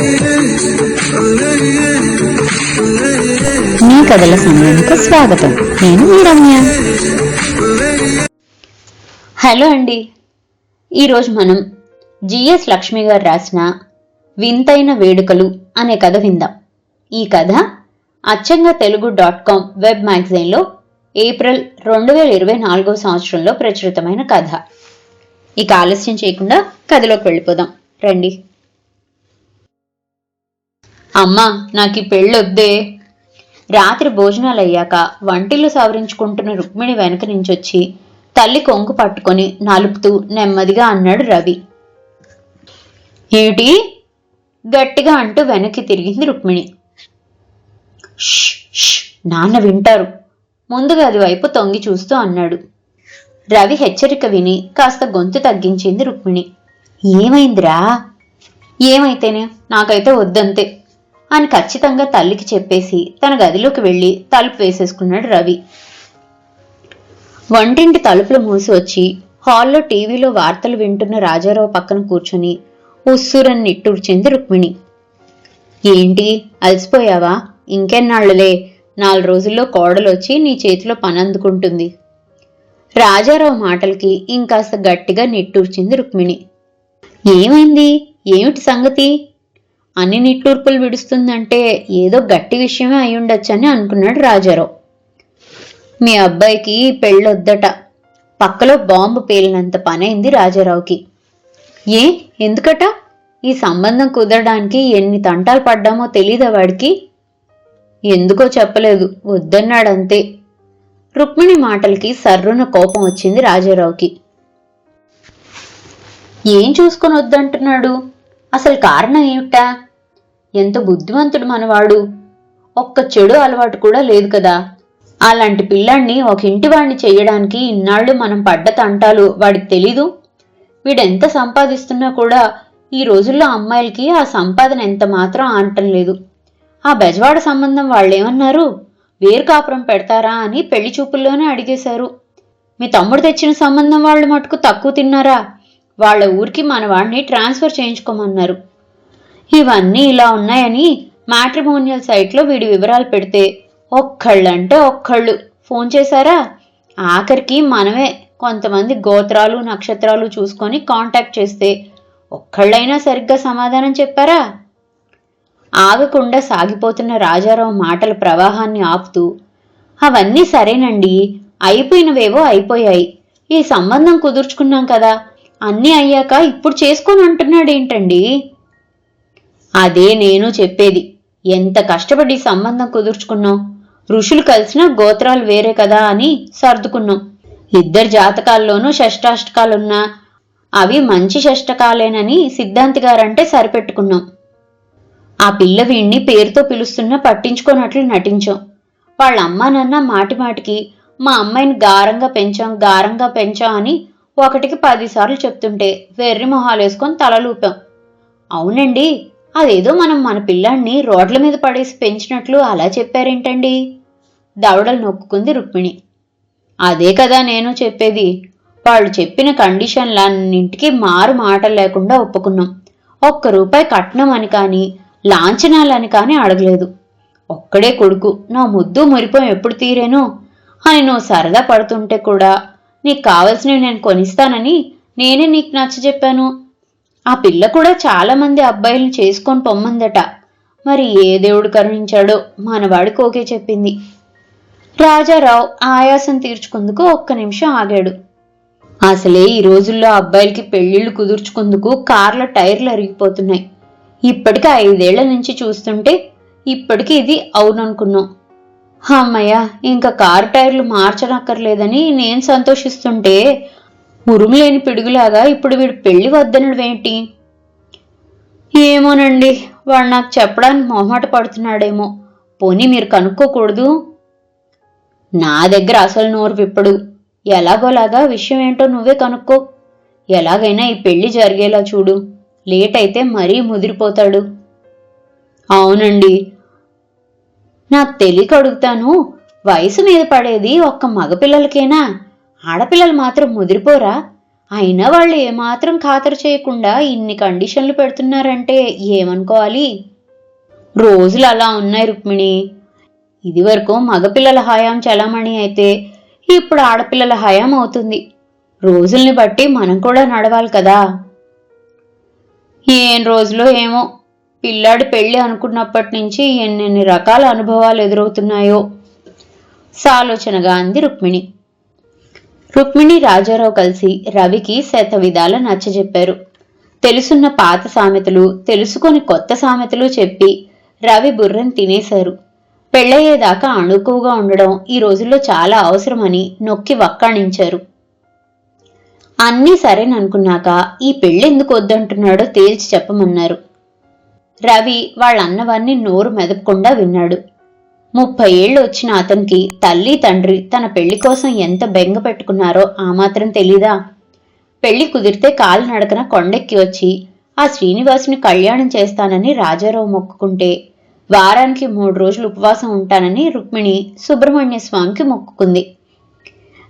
మీ కథల సమయానికి స్వాగతం. నేను మీ రమ్య. హలో అండి. ఈరోజు మనం జిఎస్ లక్ష్మి గారు రాసిన వింతైన వేడుకలు అనే కథ విందాం. ఈ కథ అచ్చంగా తెలుగు డాట్ కామ్ వెబ్ మ్యాగజైన్లో ఏప్రిల్ రెండు వేల ఇరవై నాలుగో సంవత్సరంలో ప్రచురితమైన కథ. ఇక ఆలస్యం చేయకుండా కథలోకి వెళ్ళిపోదాం. రండి. అమ్మా నాకు ఈ పెళ్ళొద్దే. రాత్రి భోజనాలు అయ్యాక వంటిల్లు సవరించుకుంటున్న రుక్మిణి వెనక నుంచొచ్చి తల్లి కొంగు పట్టుకొని నలుపుతూ నెమ్మదిగా అన్నాడు రవి. ఏమిటి గట్టిగా అంటూ వెనక్కి తిరిగింది రుక్మిణి. "ష్, ష్, నాన్న వింటారు. ముందుగా అది వైపు తొంగి చూస్తూ అన్నాడు. రవి హెచ్చరిక విని కాస్త గొంతు తగ్గించింది రుక్మిణి. ఏమైందిరా? ఏమైతేనే? నాకైతే వద్దంతే. అని ఖచ్చితంగా తల్లికి చెప్పేసి తన గదిలోకి వెళ్ళి తలుపు వేసేసుకున్నాడు రవి. వంటింటి తలుపులు మూసి వచ్చి హాల్లో టీవీలో వార్తలు వింటున్న రాజారావు పక్కన కూర్చొని ఉస్సురని నిట్టూర్చింది రుక్మిణి. ఏంటి అలసిపోయావా? ఇంకెన్నాళ్ళులే నాలుగు రోజుల్లో కోడలొచ్చి నీ చేతిలో పని అందుకుంటుంది. రాజారావు మాటలకి ఇంకాస్త గట్టిగా నిట్టూర్చింది రుక్మిణి. ఏమైంది? ఏమిటి సంగతి? అన్ని నిట్టూర్పులు విడుస్తుందంటే ఏదో గట్టి విషయమే అయి ఉండొచ్చని అనుకున్నాడు రాజారావు. మీ అబ్బాయికి పెళ్ళొద్దట. పక్కలో బాంబు పేలినంత పనైంది రాజారావుకి. ఏ? ఎందుకట? ఈ సంబంధం కుదరడానికి ఎన్ని తంటాలు పడ్డామో తెలీదా వాడికి? ఎందుకో చెప్పలేదు. వద్దన్నాడంతే. రుక్మిణి మాటలకి సర్రున కోపం వచ్చింది రాజారావుకి. ఏం చూసుకొని వద్దంటున్నాడు? అసలు కారణం ఏమిటా? ఎంత బుద్ధిమంతుడు మనవాడు. ఒక్క చెడు అలవాటు కూడా లేదు కదా. అలాంటి పిల్లాన్ని ఒక ఇంటివాణ్ణి చేయడానికి ఇన్నాళ్ళు మనం పడ్డ తంటాలు వాడికి తెలీదు. వీడెంత సంపాదిస్తున్నా కూడా ఈ రోజుల్లో అమ్మాయిలకి ఆ సంపాదన ఎంత మాత్రం ఆనటం లేదు. ఆ బెజవాడ సంబంధం వాళ్ళేమన్నారు? వేరు కాపురం పెడతారా అని పెళ్ళి చూపుల్లోనే అడిగేశారు. మీ తమ్ముడు తెచ్చిన సంబంధం వాళ్ళు మటుకు తక్కువ తిన్నారా? వాళ్ళ ఊరికి మన వాడిని ట్రాన్స్ఫర్ చేయించుకోమన్నారు. ఇవన్నీ ఇలా ఉన్నాయని మ్యాట్రిమోనియల్ సైట్లో వీడి వివరాలు పెడితే ఒక్కళ్ళంటే ఒక్కళ్ళు. ఫోన్ చేశారా? ఆఖరికి మనమే కొంతమంది గోత్రాలు నక్షత్రాలు చూసుకొని కాంటాక్ట్ చేస్తే ఒక్కళ్ళైనా సరిగ్గా సమాధానం చెప్పారా? ఆగకుండా సాగిపోతున్న రాజారావు మాటల ప్రవాహాన్ని ఆపుతూ అవన్నీ సరేనండి అయిపోయినవేవో అయిపోయాయి. ఈ సంబంధం కుదుర్చుకున్నాం కదా అన్నీ అయ్యాక ఇప్పుడు చేసుకొని అంటున్నాడేంటండి అదే నేను చెప్పేది. ఎంత కష్టపడి సంబంధం కుదుర్చుకున్నాం? ఋషులు కలిసిన గోత్రాలు వేరే కదా అని సర్దుకున్నాం. ఇద్దరు జాతకాల్లోనూ షష్టాష్టకాలున్నా అవి మంచి షష్టకాలేనని సిద్ధాంతి గారంటే సరిపెట్టుకున్నాం. ఆ పిల్ల వీణ్ణి పేరుతో పిలుస్తున్నా పట్టించుకోనట్లు నటించాం. వాళ్ళ అమ్మా నాన్న మాటిమాటికి మా అమ్మాయిని గారంగా పెంచాం గారంగా పెంచాం అని ఒకటికి పదిసార్లు చెప్తుంటే వెర్రి మొహాలు వేసుకొని తలలూపాం అవునండి అదేదో మనం మన పిల్లాన్ని రోడ్ల మీద పడేసి పెంచినట్లు అలా చెప్పారేంటండి? దవడలు నొక్కుంది రుక్మిణి. అదే కదా నేను చెప్పేది. వాళ్ళు చెప్పిన కండిషన్లన్నింటికి మారు మాటలు లేకుండా ఒప్పుకున్నాం. ఒక్క రూపాయి కట్నం అని కానీ లాంఛనాలని కానీ అడగలేదు. ఒక్కడే కొడుకు నా ముద్దు మురిపోయి ఎప్పుడు తీరేనో? అని నువ్వు సరదా పడుతుంటే కూడా నీకు కావలసినవి నేను కొనిస్తానని నేనే నీకు నచ్చ చెప్పాను ఆ పిల్ల కూడా చాలామంది అబ్బాయిలను చేసుకొని పొమ్మందట. మరి ఏ దేవుడు కరుణించాడో మనవాడికి ఓకే చెప్పింది. రాజారావు ఆయాసం తీర్చుకుందుకు ఒక్క నిమిషం ఆగాడు. అసలే ఈ రోజుల్లో అబ్బాయిలకి పెళ్ళిళ్ళు కుదుర్చుకుందుకు కార్ల టైర్లు అరిగిపోతున్నాయి. ఇప్పటికి ఐదేళ్ళ నుంచి చూస్తుంటే ఇప్పటికి ఇది అవుననుకున్నాం. అమ్మయ్య ఇంకా కారు టైర్లు మార్చనక్కర్లేదని నేను సంతోషిస్తుంటే ఉరుములేని పిడుగులాగా ఇప్పుడు వీడు పెళ్ళి వద్దనడమేంటి? ఏమోనండి వాడు నాకు చెప్పడానికి మొహమాట పడుతున్నాడేమో. పోనీ మీరు కనుక్కోకూడదు? నా దగ్గర అసలు నోరు విప్పడు. ఎలాగోలాగా విషయం ఏంటో నువ్వే కనుక్కో. ఎలాగైనా ఈ పెళ్ళి జరిగేలా చూడు. లేట్ అయితే మరీ ముదిరిపోతాడు. అవునండి నాకు తెలియక అడుగుతాను. వయసు మీద పడేది ఒక్క మగపిల్లలకేనా? ఆడపిల్లలు మాత్రం ముదిరిపోరా? అయినా వాళ్ళు ఏమాత్రం ఖాతరు చేయకుండా ఇన్ని కండిషన్లు పెడుతున్నారంటే ఏమనుకోవాలి? రోజులు అలా ఉన్నాయి రుక్మిణి. ఇదివరకు మగపిల్లల హయాం చలామణి అయితే ఇప్పుడు ఆడపిల్లల హయాం అవుతుంది. రోజుల్ని బట్టి మనం కూడా నడవాలి కదా. ఏం రోజులో ఏమో? పిల్లాడి పెళ్ళి అనుకున్నప్పటి నుంచి ఎన్నెన్ని రకాల అనుభవాలు ఎదురవుతున్నాయో. సాలోచనగా అంది రుక్మిణి. రుక్మిణి రాజారావు కలిసి రవికి శత విధాల నచ్చజెప్పారు తెలుసున్న పాత సామెతలు తెలుసుకొని కొత్త సామెతలు చెప్పి రవి బుర్రని తినేశారు. పెళ్ళయ్యేదాకా అణుకువగా ఉండడం ఈ రోజుల్లో చాలా అవసరమని నొక్కి వక్కాణించారు. అన్నీ సరేననుకున్నాక ఈ పెళ్ళెందుకు వద్దంటున్నాడో తేల్చి చెప్పమన్నారు. రవి వాళ్ళ నోరు మెదపకుండా విన్నాడు. ముప్పై ఏళ్ళు వచ్చిన అతనికి తల్లి తండ్రి తన పెళ్ళి కోసం ఎంత బెంగ పెట్టుకున్నారో ఆ మాత్రం తెలీదా? పెళ్ళి కుదిరితే కాలు నడకన కొండెక్కి వచ్చి ఆ శ్రీనివాసుని కళ్యాణం చేస్తానని రాజారావు మొక్కుకుంటే వారానికి మూడు రోజులు ఉపవాసం ఉంటానని రుక్మిణి సుబ్రహ్మణ్య స్వామికి మొక్కుకుంది.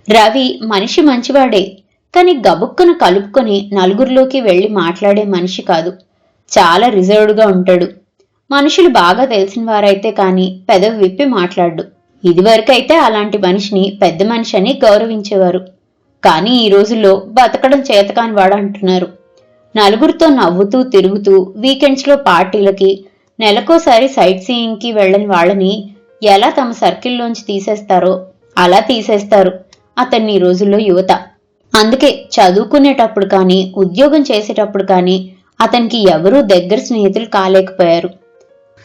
రవి మనిషి మంచివాడే కానీ గబుక్కున కలుపుకొని నలుగురిలోకి వెళ్ళి మాట్లాడే మనిషి కాదు. చాలా రిజర్వ్డ్గా ఉంటాడు. మనుషులు బాగా తెలిసిన వారైతే కానీ పెదవి విప్పి మాట్లాడు ఇదివరకైతే అలాంటి మనిషిని పెద్ద మనిషి అని గౌరవించేవారు. కానీ ఈ రోజుల్లో బతకడం చేతకాని వాడు అంటున్నారు. నలుగురితో నవ్వుతూ తిరుగుతూ వీకెండ్స్లో పార్టీలకి నెలకోసారి సైట్ సీయింగ్కి వెళ్ళని వాళ్ళని ఎలా తమ సర్కిల్లోంచి తీసేస్తారో అలా తీసేస్తారు అతన్ని ఈ రోజుల్లో యువత. అందుకే చదువుకునేటప్పుడు కానీ ఉద్యోగం చేసేటప్పుడు కానీ అతనికి ఎవరూ దగ్గర స్నేహితులు కాలేకపోయారు.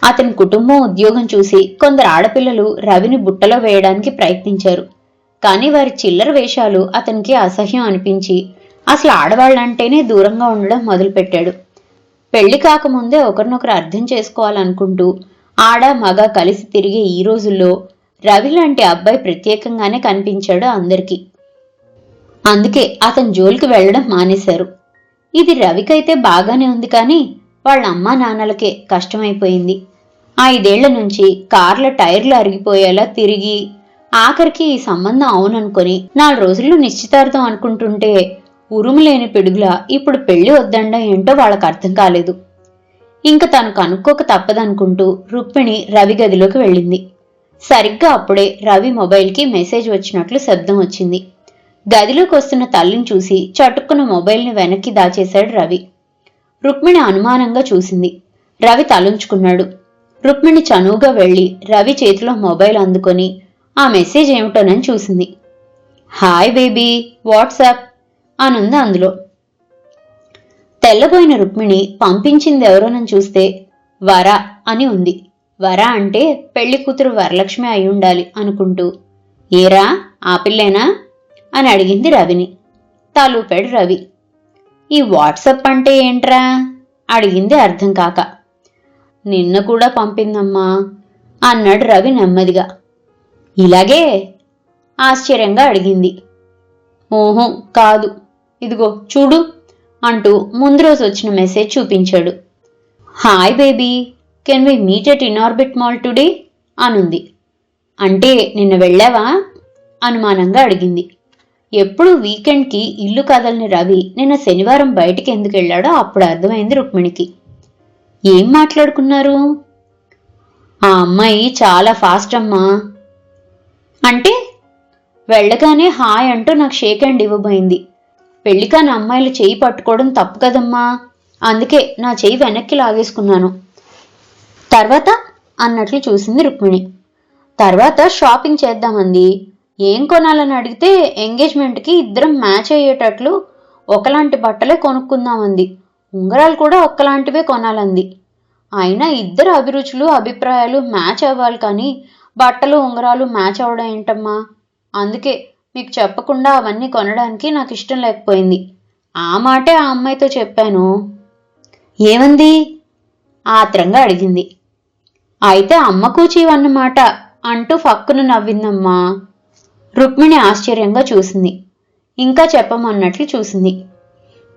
అతని కుటుంబం ఉద్యోగం చూసి కొందరు ఆడపిల్లలు రవిని బుట్టలో వేయడానికి ప్రయత్నించారు. కానీ వారి చిల్లర వేషాలు అతనికి అసహ్యం అనిపించి అసలు ఆడవాళ్ళంటేనే దూరంగా ఉండడం మొదలుపెట్టాడు. పెళ్ళి కాకముందే ఒకరినొకరు అర్థం చేసుకోవాలనుకుంటూ ఆడ మగ కలిసి తిరిగే ఈ రోజుల్లో రవి లాంటి అబ్బాయి ప్రత్యేకంగానే కనిపించాడు అందరికీ. అందుకే అతని జోలికి వెళ్ళడం మానేశారు. ఇది రవికైతే బాగానే ఉంది కానీ వాళ్ళ అమ్మా నాన్నలకే కష్టమైపోయింది. ఐదేళ్ళ నుంచి కార్ల టైర్లు అరిగిపోయేలా తిరిగి ఆఖరికి ఈ సంబంధం అవుననుకొని నాలుగు రోజుల్లో నిశ్చితార్థం అనుకుంటుంటే ఉరుములేని పిడుగులా ఇప్పుడు పెళ్ళి వద్దండం ఏంటో వాళ్ళకి అర్థం కాలేదు. ఇంక తను కనుక్కోక తప్పదనుకుంటూ రుక్మిణి రవి గదిలోకి వెళ్ళింది. సరిగ్గా అప్పుడే రవి మొబైల్కి మెసేజ్ వచ్చినట్లు శబ్దం వచ్చింది. గదిలోకి వస్తున్న తల్లిని చూసి చటుక్కున మొబైల్ని వెనక్కి దాచేశాడు రవి. రుక్మిణి అనుమానంగా చూసింది. రవి తలుంచుకున్నాడు. రుక్మిణి చనువుగా వెళ్ళి రవి చేతిలో మొబైల్ అందుకొని ఆ మెసేజ్ ఏమిటోనని చూసింది. హాయ్ బేబీ వాట్సాప్ అనుంది అందులో. తెల్లబోయిన రుక్మిణి పంపించింది ఎవరోనని చూస్తే వర అని ఉంది. వర అంటే పెళ్ళి కూతురు వరలక్ష్మి అయి ఉండాలి అనుకుంటూ. ఏరా ఆ పిల్లేనా? అని అడిగింది రవిని. తాలూపాడు రవి. ఈ వాట్సప్ అంటే ఏంట్రా? అడిగింది అర్థం కాక. నిన్న కూడా పంపిందమ్మా అన్నాడు రవి నెమ్మదిగా. ఇలాగే? ఆశ్చర్యంగా అడిగింది. ఓహో కాదు. ఇదిగో చూడు అంటూ ముందు రోజు వచ్చిన మెసేజ్ చూపించాడు. Hi baby can we meet at Inorbit mall today? అనుంది. అంటే నిన్న వెళ్ళావా? అనుమానంగా అడిగింది. ఎప్పుడు వీకెండ్కి ఇల్లు కదలని రవి నిన్న శనివారం బయటికి ఎందుకు వెళ్ళాడో అప్పుడు అర్థమైంది రుక్మిణికి. ఏం మాట్లాడుకున్నారు? ఆ అమ్మాయి చాలా ఫాస్ట్ అమ్మా. అంటే? వెళ్ళగానే హాయ్ అంటూ నాకు షేక్ హ్యాండ్ ఇవ్వబోయింది. పెళ్ళికాని అమ్మాయిలు చేయి పట్టుకోవడం తప్పు కదమ్మా. అందుకే నా చెయ్యి వెనక్కి లాగేసుకున్నాను. తర్వాత? అన్నట్లు చూసింది రుక్మిణి. తర్వాత షాపింగ్ చేద్దామంది. ఏం కొనాలని అడిగితే ఎంగేజ్మెంట్కి ఇద్దరం మ్యాచ్ అయ్యేటట్లు ఒకలాంటి బట్టలే కొనుక్కుందామంది. ఉంగరాలు కూడా ఒక్కలాంటివే కొనాలంది. అయినా ఇద్దరు అభిరుచులు అభిప్రాయాలు మ్యాచ్ అవ్వాలి కానీ బట్టలు ఉంగరాలు మ్యాచ్ అవ్వడం ఏంటమ్మా? అందుకే మీకు చెప్పకుండా అవన్నీ కొనడానికి నాకు ఇష్టం లేకపోయింది. ఆ మాటే ఆ అమ్మాయితో చెప్పాను. ఏమంది? ఆత్రంగా అడిగింది. అయితే అమ్మకు కూచీవన్నమాట అంటూ ఫక్కును నవ్విందమ్మా. రుక్మిణి ఆశ్చర్యంగా చూసింది. ఇంకా చెప్పమన్నట్లు చూసింది.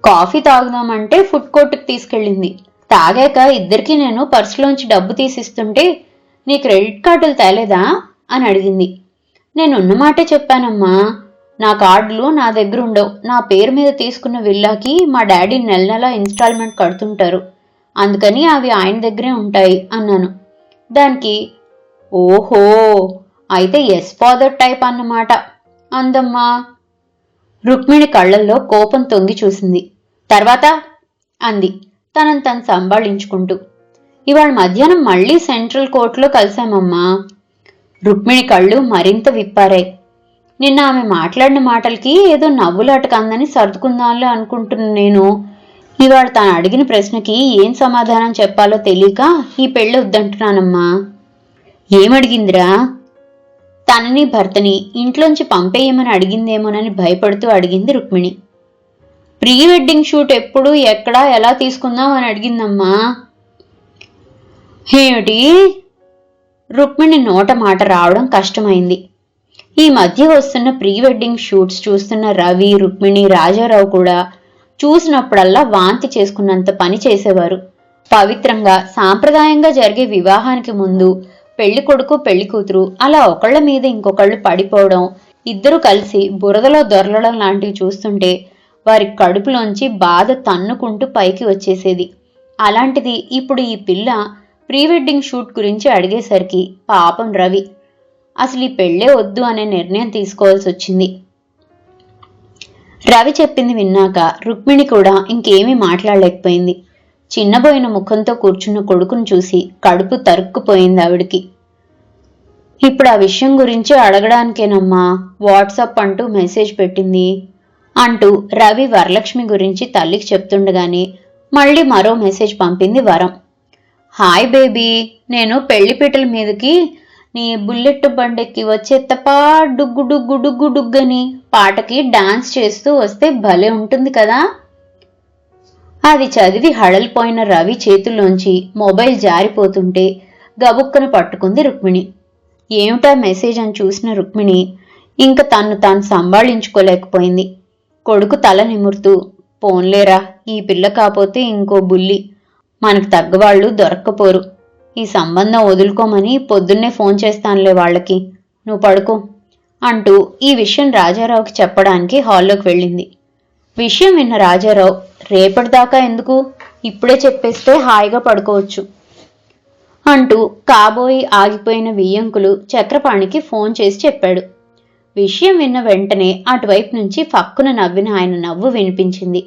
కాఫీ తాగుదామంటే ఫుడ్ కోర్టుకు తీసుకెళ్ళింది. తాగాక ఇద్దరికి నేను పర్సులోంచి డబ్బు తీసిస్తుంటే నీ క్రెడిట్ కార్డులు తేలేదా? అని అడిగింది. నేను ఉన్నమాటే చెప్పానమ్మా. నా కార్డులు నా దగ్గర ఉండవు. నా పేరు మీద తీసుకున్న విల్లాకి మా డాడీ నెల నెల ఇన్స్టాల్మెంట్ కడుతుంటారు. అందుకని అవి ఆయన దగ్గరే ఉంటాయి అన్నాను. దానికి ఓహో! అయితే ఎస్ ఫాదర్ టైప్ అన్నమాట. అందమ్మా. రుక్మిణి కళ్ళల్లో కోపం తొంగి చూసింది. తర్వాత అంది తనను తను సంభాళించుకుంటూ ఇవాళ మధ్యాహ్నం మళ్ళీ సెంట్రల్ కోర్టులో కలిశామమ్మా రుక్మిణి కళ్ళు మరింత విప్పారాయి. నిన్న ఆమె మాట్లాడిన మాటలకి ఏదో నవ్వులాటకందని కందని అనుకుంటున్న నేను. ఇవాళ తాను అడిగిన ప్రశ్నకి ఏం సమాధానం చెప్పాలో తెలియక ఈ పెళ్ళి వద్దంటున్నానమ్మా. ఏమడిగిందిరా? తనని భర్తని ఇంట్లోంచి పంపేయమని అడిగిందేమోనని భయపడుతూ అడిగింది రుక్మిణి. ప్రీ వెడ్డింగ్ షూట్ ఎప్పుడు ఎక్కడ ఎలా తీసుకుందాం అని అడిగిందమ్మా. ఏమిటి? రుక్మిణి నోట మాట రావడం కష్టమైంది. ఈ మధ్య వస్తున్న ప్రీ వెడ్డింగ్ షూట్స్ చూస్తున్న రవి రుక్మిణి రాజారావు కూడా చూసినప్పుడల్లా వాంతి చేసుకున్నంత పని చేసేవారు. పవిత్రంగా సాంప్రదాయంగా జరిగే వివాహానికి ముందు పెళ్ళి కొడుకు పెళ్ళి కూతురు అలా ఒకళ్ళ మీద ఇంకొకళ్ళు పడిపోవడం ఇద్దరు కలిసి బురదలో దొరలడం లాంటివి చూస్తుంటే వారి కడుపులోంచి బాధ తన్నుకుంటూ పైకి వచ్చేసేది. అలాంటిది ఇప్పుడు ఈ పిల్ల ప్రీ వెడ్డింగ్ షూట్ గురించి అడిగేసరికి పాపం రవి. అసలు ఈ పెళ్ళే వద్దు అనే నిర్ణయం తీసుకోవాల్సి వచ్చింది. రవి చెప్పింది విన్నాక రుక్మిణి కూడా ఇంకేమీ మాట్లాడలేకపోయింది. చిన్నబోయిన ముఖంతో కూర్చున్న కొడుకును చూసి కడుపు తరుక్కుపోయింది ఆవిడికి. ఇప్పుడు ఆ విషయం గురించి అడగడానికేనమ్మా వాట్సాప్ అంటూ మెసేజ్ పెట్టింది అంటూ రవి వరలక్ష్మి గురించి తల్లికి చెప్తుండగానే మళ్ళీ మరో మెసేజ్ పంపింది వరం. హాయ్ బేబీ నేను పెళ్ళిపీటల మీదకి నీ బుల్లెట్ బండెక్కి వచ్చేత్తపా డుగ్గు డుగ్గు డుగ్గు డుగ్గని పాటకి డాన్స్ చేస్తూ వస్తే భలే ఉంటుంది కదా? అది చదివి హడలిపోయిన రవి చేతుల్లోంచి మొబైల్ జారిపోతుంటే గబుక్కన పట్టుకుంది రుక్మిణి. ఏమిటా మెసేజ్ అని చూసిన రుక్మిణి ఇంక తన్ను తాను సంభాళించుకోలేకపోయింది. కొడుకు తల నిమురుతూ పోన్లేరా ఈ పిల్ల కాపోతే ఇంకో బుల్లి. మనకు తగ్గవాళ్ళు దొరక్కపోరు. ఈ సంబంధం వదులుకోమని పొద్దున్నే ఫోన్ చేస్తానులే వాళ్ళకి. నువ్వు పడుకో అంటూ ఈ విషయం రాజారావుకి చెప్పడానికి హాల్లోకి వెళ్ళింది. విషయం విన్న రాజారావు రేపటిదాకా ఎందుకు? ఇప్పుడే చెప్పేస్తే హాయిగా పడుకోవచ్చు. అంటూ కాబోయి ఆగిపోయిన వియ్యంకులు చక్రపాణికి ఫోన్ చేసి చెప్పాడు. విషయం విన్న వెంటనే అటువైపు నుంచి ఫక్కున నవ్విన ఆయన నవ్వు వినిపించింది.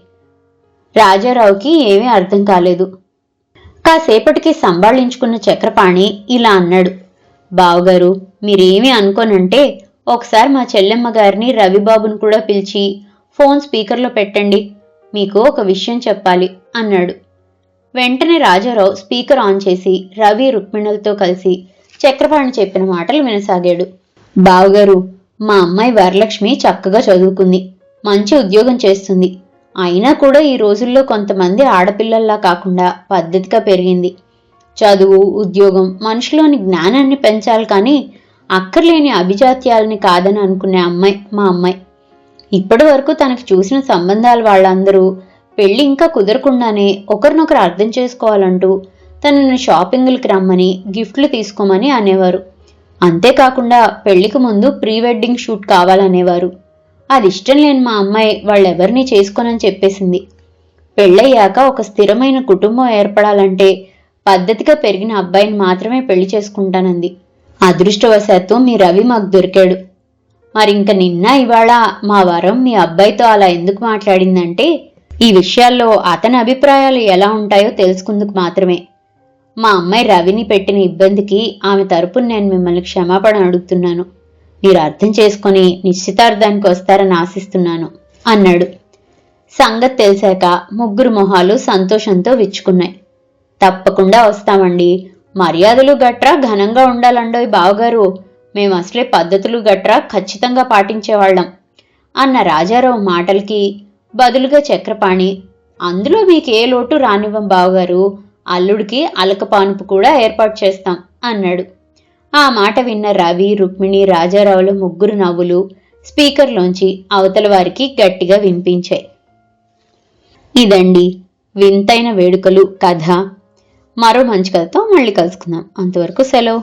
రాజారావుకి ఏమీ అర్థం కాలేదు. కాసేపటికి సంభాళించుకున్న చక్రపాణి ఇలా అన్నాడు. బావగారు మీరేమీ అనుకోనంటే ఒకసారి మా చెల్లెమ్మ గారిని రవిబాబును కూడా పిలిచి ఫోన్ స్పీకర్లో పెట్టండి. మీకు ఒక విషయం చెప్పాలి అన్నాడు. వెంటనే రాజారావు స్పీకర్ ఆన్ చేసి రవి రుక్మిణులతో కలిసి చక్రపాణి చెప్పిన మాటలు వినసాగాడు. బావగారు మా అమ్మాయి వరలక్ష్మి చక్కగా చదువుకుంది మంచి ఉద్యోగం చేస్తుంది. అయినా కూడా ఈ రోజుల్లో కొంతమంది ఆడపిల్లల్లా కాకుండా పద్ధతిగా పెరిగింది. చదువు ఉద్యోగం మనిషిలోని జ్ఞానాన్ని పెంచాలి కానీ అక్కర్లేని అభిజాత్యాలని కాదని అనుకునే అమ్మాయి మా అమ్మాయి. ఇప్పటి వరకు తనకు చూసిన సంబంధాలు వాళ్ళందరూ పెళ్ళి ఇంకా కుదరకుండానే ఒకరినొకరు అర్థం చేసుకోవాలంటూ తనని షాపింగ్లకి రమ్మని గిఫ్ట్లు తీసుకోమని అనేవారు. అంతేకాకుండా పెళ్ళికి ముందు ప్రీ వెడ్డింగ్ షూట్ కావాలనేవారు. అది ఇష్టం లేని మా అమ్మాయి వాళ్ళెవరినీ చేసుకోనని చెప్పేసింది. పెళ్ళయ్యాక ఒక స్థిరమైన కుటుంబం ఏర్పడాలంటే పద్ధతిగా పెరిగిన అబ్బాయిని మాత్రమే పెళ్ళి చేసుకుంటానంది. అదృష్టవశాత్తు మీ రవి మాకు దొరికాడు. మరింక నిన్న ఇవాళ మా వరం మీ అబ్బాయితో అలా ఎందుకు మాట్లాడిందంటే ఈ విషయాల్లో అతని అభిప్రాయాలు ఎలా ఉంటాయో తెలుసుకుందుకు మాత్రమే. మా అమ్మాయి రవిని పెట్టిన ఇబ్బందికి ఆమె తరపున నేను మిమ్మల్ని క్షమాపణ అడుగుతున్నాను. మీరు అర్థం చేసుకొని నిశ్చితార్థానికి వస్తారని ఆశిస్తున్నాను అన్నాడు. సంగతి తెలిసాక ముగ్గురు మొహాలు సంతోషంతో విచ్చుకున్నాయి. తప్పకుండా వస్తామండి. మర్యాదలు గట్రా ఘనంగా ఉండాలండోయ్ బావగారు. మేము అసలే పద్ధతులు గట్రా ఖచ్చితంగా పాటించేవాళ్ళం అన్న రాజారావు మాటలకి బదులుగా చక్రపాణి అందులో మీకు ఏ లోటు రానివ్వం బావగారు అల్లుడికి అలకపానుపు కూడా ఏర్పాటు చేస్తాం అన్నాడు. ఆ మాట విన్న రవి రుక్మిణి రాజారావుల ముగ్గురు నవ్వులు స్పీకర్లోంచి అవతల వారికి గట్టిగా వినిపించాయి. ఇదండి వింతైన వేడుకలు కథ. మరో మంచి కథతో మళ్ళీ కలుసుకుందాం. అంతవరకు సెలవు.